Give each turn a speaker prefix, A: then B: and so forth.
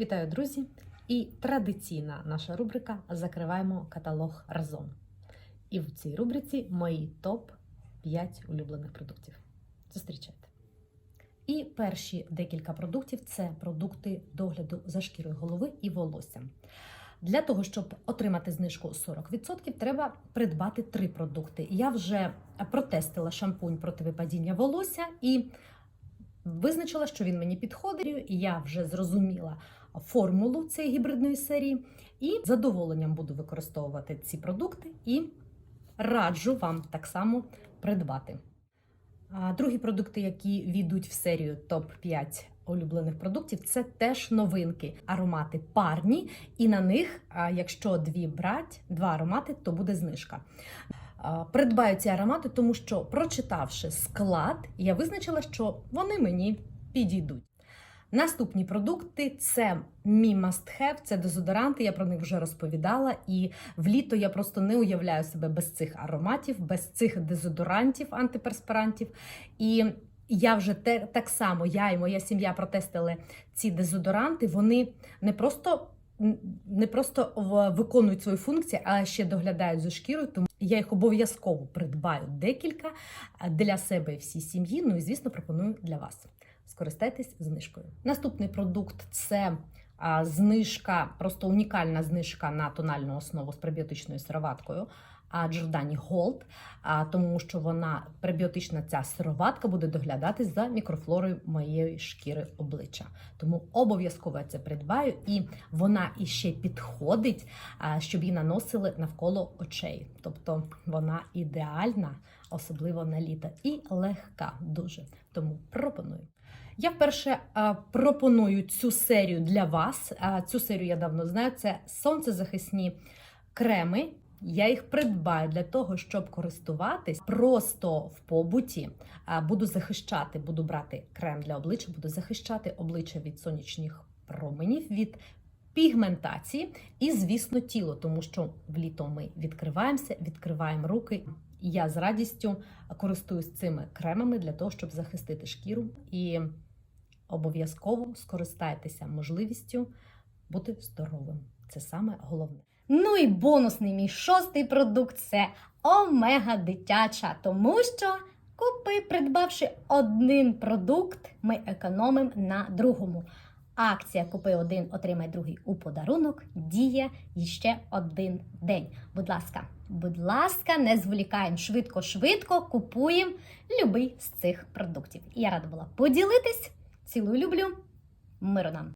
A: Вітаю, друзі! І традиційна наша рубрика Закриваємо каталог разом. І в цій рубриці мої топ 5 улюблених продуктів. Зустрічайте. І перші декілька продуктів це продукти догляду за шкірою голови і волоссям. Для того, щоб отримати знижку 40%, треба придбати три продукти. Я вже протестила шампунь проти випадіння волосся і визначила, що він мені підходить. І я вже зрозуміла формулу цієї гібридної серії. І з задоволенням буду використовувати ці продукти і раджу вам так само придбати. Другі продукти, які війдуть в серію топ-5 улюблених продуктів, це теж новинки. Аромати парні, і на них, якщо дві брать, два аромати, то буде знижка. Придбаю ці аромати, тому що, прочитавши склад, я визначила, що вони мені підійдуть. Наступні продукти це мій must have, це дезодоранти. Я про них вже розповідала. І в літо я просто не уявляю себе без цих ароматів, без цих дезодорантів, антиперспирантів. І я вже те, так само, я і моя сім'я протестили ці дезодоранти. Вони не просто. Не просто виконують свою функцію, а ще доглядають за шкірою, тому я їх обов'язково придбаю декілька для себе і всій сім'ї. Ну і звісно, пропоную для вас. Скористайтесь знижкою. Наступний продукт це знижка, просто унікальна знижка на тональну основу з пребіотичною сироваткою. А Gold, а, тому що вона пребіотична ця сироватка буде доглядати за мікрофлорою моєї шкіри обличчя. Тому обов'язково я це придбаю, і вона іще підходить, щоб її наносили навколо очей. Тобто вона ідеальна, особливо на літо, і легка дуже. Тому пропоную. Я вперше пропоную цю серію для вас. Цю серію я давно знаю. Це сонцезахисні креми. Я їх придбаю для того, щоб користуватись просто в побуті. Буду захищати, буду брати крем для обличчя, буду захищати обличчя від сонячних променів, від пігментації і, звісно, тіло, тому що вліто ми відкриваємося, відкриваємо руки. Я з радістю користуюсь цими кремами для того, щоб захистити шкіру і обов'язково скористайтеся можливістю бути здоровим. Це саме головне.
B: Ну і бонусний мій шостий продукт це омега дитяча, тому що купи, придбавши один продукт, ми економимо на другому. Акція Купи один, отримай другий у подарунок діє іще один день. Будь ласка, будь ласка, не зволікаємо швидко-швидко купуємо любий з цих продуктів. Я рада була поділитись. Цілую люблю. Миру нам!